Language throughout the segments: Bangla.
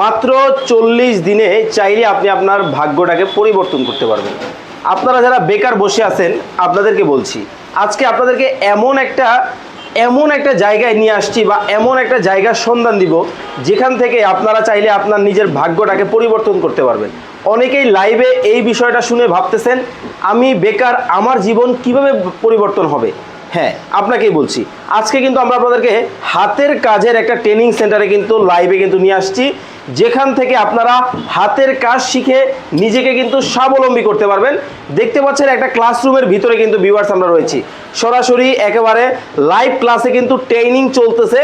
মাত্র চল্লিশ দিনে চাইলে আপনি আপনার ভাগ্যটাকে পরিবর্তন করতে পারবেন। আপনারা যারা বেকার বসে আছেন, আপনাদেরকে বলছি, আজকে আপনাদেরকে এমন একটা এমন একটা জায়গায় নিয়ে আসছি বা এমন একটা জায়গার সন্ধান দিব, যেখান থেকে আপনারা চাইলে আপনার নিজের ভাগ্যটাকে পরিবর্তন করতে পারবেন। অনেকেই লাইভে এই বিষয়টা শুনে ভাবতেছেন, আমি বেকার, আমার জীবন কীভাবে পরিবর্তন হবে? হ্যাঁ আপনাকেই বলছি। আজকে কিন্তু আমরা আপনাদেরকে হাতের কাজের একটা ট্রেনিং সেন্টারে কিন্তু লাইভে কিন্তু নিয়ে আসছি। যেখান থেকে আপনারা হাতের কাজ শিখে নিজেকে কিন্তু স্বাবলম্বী করতে পারবেন। দেখতে পাচ্ছেন একটা ক্লাসরুমের ভিতরে কিন্তু ভিউয়ার্স আমরা রয়েছি। সরাসরি একেবারে লাইভ ক্লাসে কিন্তু ট্রেনিং চলতেছে।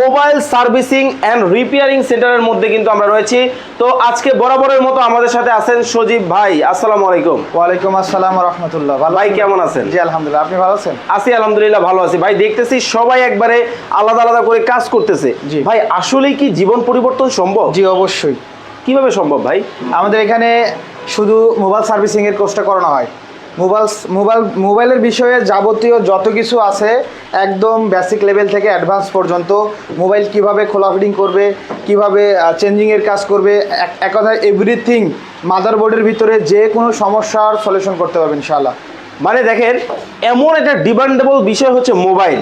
মোবাইল সার্ভিসিং অ্যান্ড রিপেয়ারিং সেন্টারের মধ্যে কিন্তু আমরা রয়েছি। তো আজকে বরাবরের মতো আমাদের সাথে আছেন সজীব ভাই। আসসালামু আলাইকুম। ওয়ালাইকুম আসসালাম রহমতুল্লাহ। ভাই কেমন আছেন? জি আলহামদুলিল্লাহ। আপনি ভালো আছেন? আছি আলহামদুলিল্লাহ ভালো আছি। ভাই দেখতেছি সবাই একবারে আলাদা আলাদা করে কাজ করতেছে। ভাই আসলেই কি জীবন পরিবর্তন সম্ভব? জি অবশ্যই। কীভাবে সম্ভব ভাই? আমাদের এখানে শুধু মোবাইল সার্ভিসিং এর কোর্সটা করানো হয়। মোবাইল মোবাইল মোবাইলের বিষয়ে যাবতীয় যত কিছু আছে একদম বেসিক লেভেল থেকে অ্যাডভান্স পর্যন্ত মোবাইল কীভাবে খোলা ফিডিং করবে কীভাবে চেঞ্জিংয়ের কাজ করবে এক- কথায় এভরিথিং মাদারবোর্ডের ভিতরে যে কোনো সমস্যার সলিউশন করতে পারবেন ইনশাআল্লাহ। মানে দেখেন এমন একটা ডিমান্ডেবল বিষয় হচ্ছে মোবাইল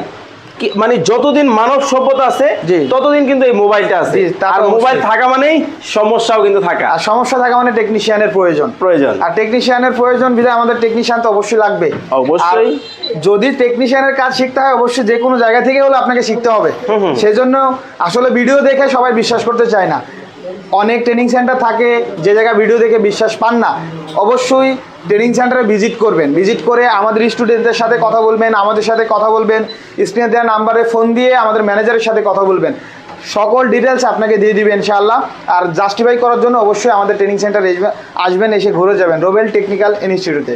মানে যতদিন মানব সভ্যতা আছে। ততদিন কিন্তু এই মোবাইলটা আছে। জি, তা তো আর মোবাইল থাকা মানেই সমস্যাও কিন্তু থাকা। আর সমস্যা থাকা মানে টেকনিশিয়ানের প্রয়োজন। প্রয়োজন। আর টেকনিশিয়ানের প্রয়োজন বিধায় আমাদের টেকনিশিয়ান তো অবশ্যই লাগবে। অবশ্যই। যদি টেকনিশিয়ানের কাজ শিখতে হয় অবশ্যই যে কোনো জায়গা থেকে হলে আপনাকে শিখতে হবে। সেজন্য আসলে ভিডিও দেখে সবাই বিশ্বাস করতে চায় না। অনেক ট্রেনিং সেন্টার থাকে যে জায়গায় ভিডিও দেখে বিশ্বাস পান না। অবশ্যই ট্রেনিং সেন্টারে ভিজিট করবেন। ভিজিট করে আমাদের স্টুডেন্টদের সাথে কথা বলবেন, আমাদের সাথে কথা বলবেন স্ক্রিনে দেওয়া নাম্বারে ফোন দিয়ে আমাদের ম্যানেজারের সাথে কথা বলবেন। সকল ডিটেলস আপনাকে দিয়ে দিবেন ইনশাআল্লাহ। আর জাস্টিফাই করার জন্য অবশ্যই আমাদের ট্রেনিং সেন্টারে আসবেন, এসে ঘুরে যাবেন রোবেল টেকনিক্যাল ইনস্টিটিউটে।